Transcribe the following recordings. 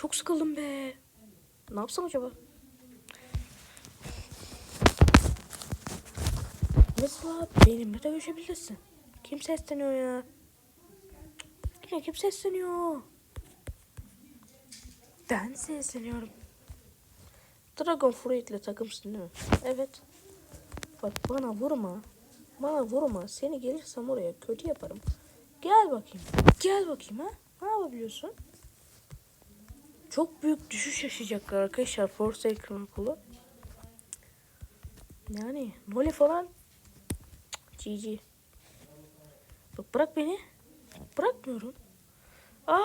Çok sıkıldım be. Ne yapsam acaba? Mesela benimle dövüşebilirsin. Kim sesleniyor ya? Yine kim sesleniyor? Ben sesleniyorum. Dragon Fruit ile takımsın değil mi? Evet. Bak bana vurma. Bana vurma. Seni gelirsem oraya kötü yaparım. Gel bakayım. Gel bakayım ha. Ne yapabiliyorsun? Çok büyük düşüş yaşayacaklar arkadaşlar Forsaken okulu. Yani Noli falan GG. Bak bırak beni. Bırakmıyorum. Aa!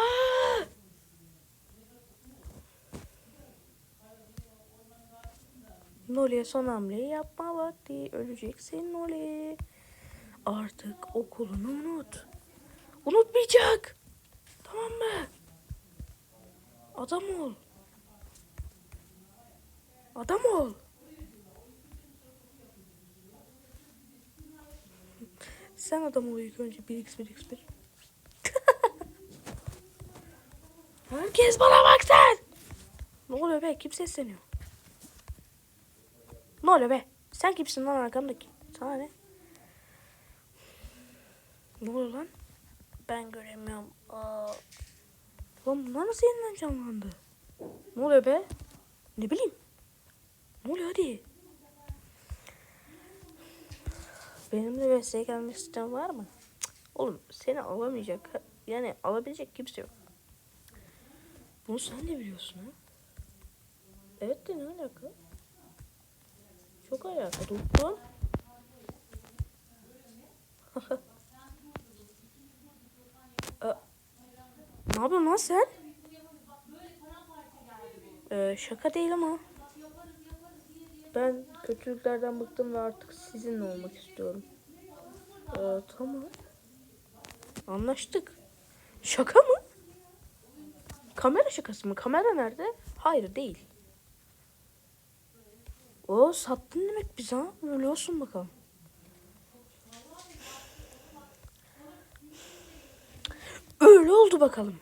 Noli'ye son hamleyi yapma vakti. Öleceksin Noli. Artık okulunu unut. Unutmayacak. Tamam mı? Adam ol. Adam ol. Sen adam ol ilk önce 1x 1x1. Herkes bana baksın. Ne oluyor be? Kim sesleniyor? Ne oluyor be? Sen kimsin lan arkamdaki? Sana ne? Ne oluyor lan? Ben göremiyorum. Lan bunlar nasıl yeniden canlandı? Ne oluyor be? Ne bileyim. Ne oluyor hadi? Benimle VS'ye gelmek isteyen var mı? Oğlum seni alamayacak. Yani alabilecek kimse yok. Bunu sen de biliyorsun ha? Evet de ne alaka? Çok alaka. Doktor. Ne yapıyorsun lan sen? Ee, şaka değil ama. Ben kötülüklerden bıktım ve artık sizinle olmak istiyorum. Ee, tamam. Anlaştık. Şaka mı? Kamera şakası mı? Kamera nerede? Hayır değil. O sattın demek bize ha. Öyle olsun bakalım. Öyle oldu bakalım.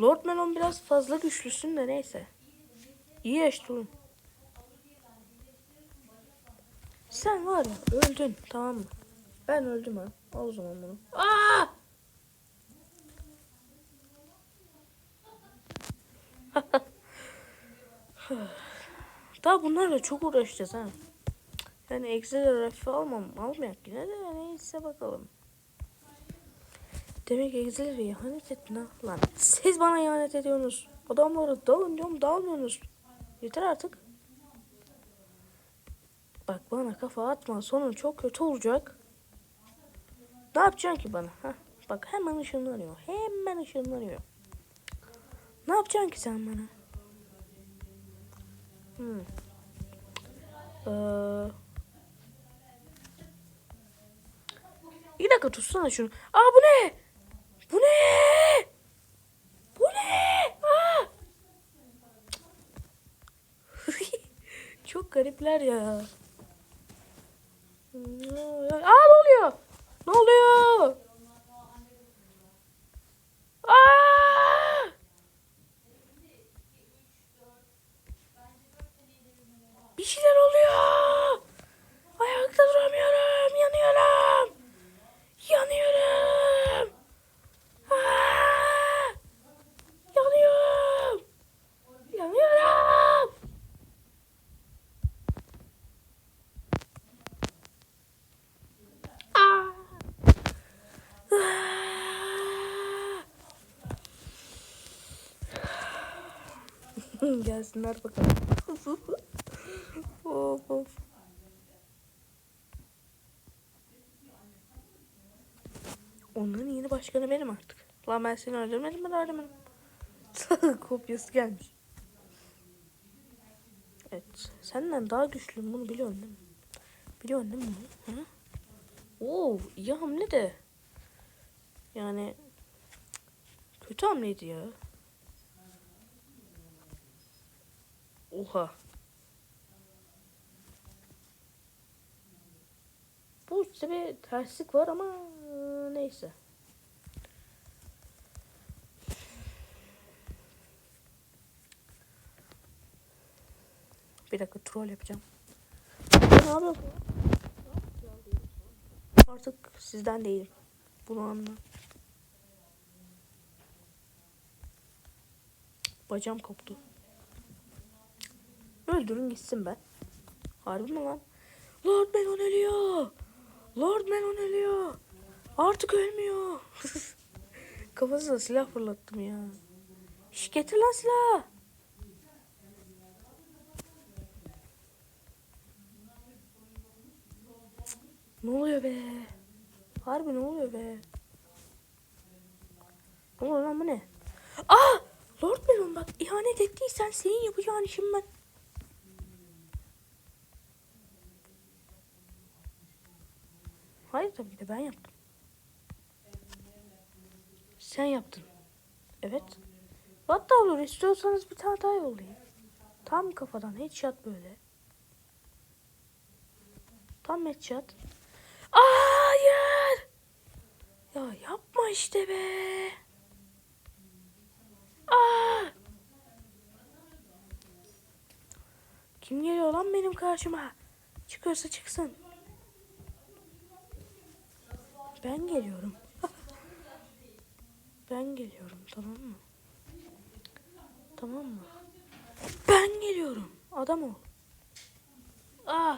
Lord Melon biraz fazla güçlüsün de neyse. İyi yaşlı oğlum. Sen var ya öldün tamam mı? Ben öldüm ha. Al o zaman bunu. Aa! Daha bunlarla çok uğraşacağız ha. Yani Excel'e rafi almam, almayak yine de neyse bakalım. Demek Excel'e ihanet ettin ha lan. Siz bana ihanet ediyorsunuz. Adamları dalın diyorum dalmıyorsunuz. Yeter artık. Bak bana kafa atma sonun çok kötü olacak. Ne yapacaksın ki bana? Heh, bak hemen ışınlanıyor. Hemen ışınlanıyor. Ne yapacaksın ki sen bana? Hmm. Ee, bir dakika tutsana şunu. Aa bu ne? Bu ne? Bu ne? Aa! Çok garipler ya. Aa ne oluyor? Ne oluyor? Aa! Bir şeyler oluyor. Ayakta duramıyorum. Yanıyorum. Yanıyorum. Aa! Yanıyorum. Yanıyorum. Aa! Aa! Gelsinler bakalım. of of. Onların yeni başkanı benim artık. Lan ben seni öldürmedim mi öldürmedim. Kopyası gelmiş. Evet. Senden daha güçlüyüm bunu biliyorsun değil mi? Biliyorsun değil mi? Hı? Oo iyi hamle de. Yani kötü hamleydi ya. Oha. Bu işte bir terslik var ama neyse. Bir dakika troll yapacağım. Ne yapıyorsun? Artık sizden değilim. Bunu anla. Bacağım koptu. Öldürün gitsin be. Harbi mi lan? Lord Melon ölüyor. Lord Melon ölüyor. Artık ölmüyor. Kafasına silah fırlattım ya. Şş, getir lan silah. Ne oluyor be? Harbi ne oluyor be? Ne oluyor lan bu ne? Aa! Lord Melon bak ihanet ettiysen senin yapacağın işim ben. Hayır tabii ki de ben yaptım. Sen yaptın. Evet. Hatta olur istiyorsanız bir tane daha yollayayım. Tam kafadan headshot böyle. Tam headshot. Hayır. Ya yapma işte be. Aa! Kim geliyor lan benim karşıma? Çıkıyorsa çıksın. Ben geliyorum. ben geliyorum tamam mı? Tamam mı? Ben geliyorum. Adam ol. Aa.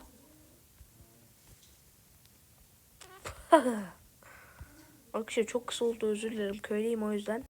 Arkadaşlar çok kısa oldu özür dilerim. Köylüyüm o yüzden.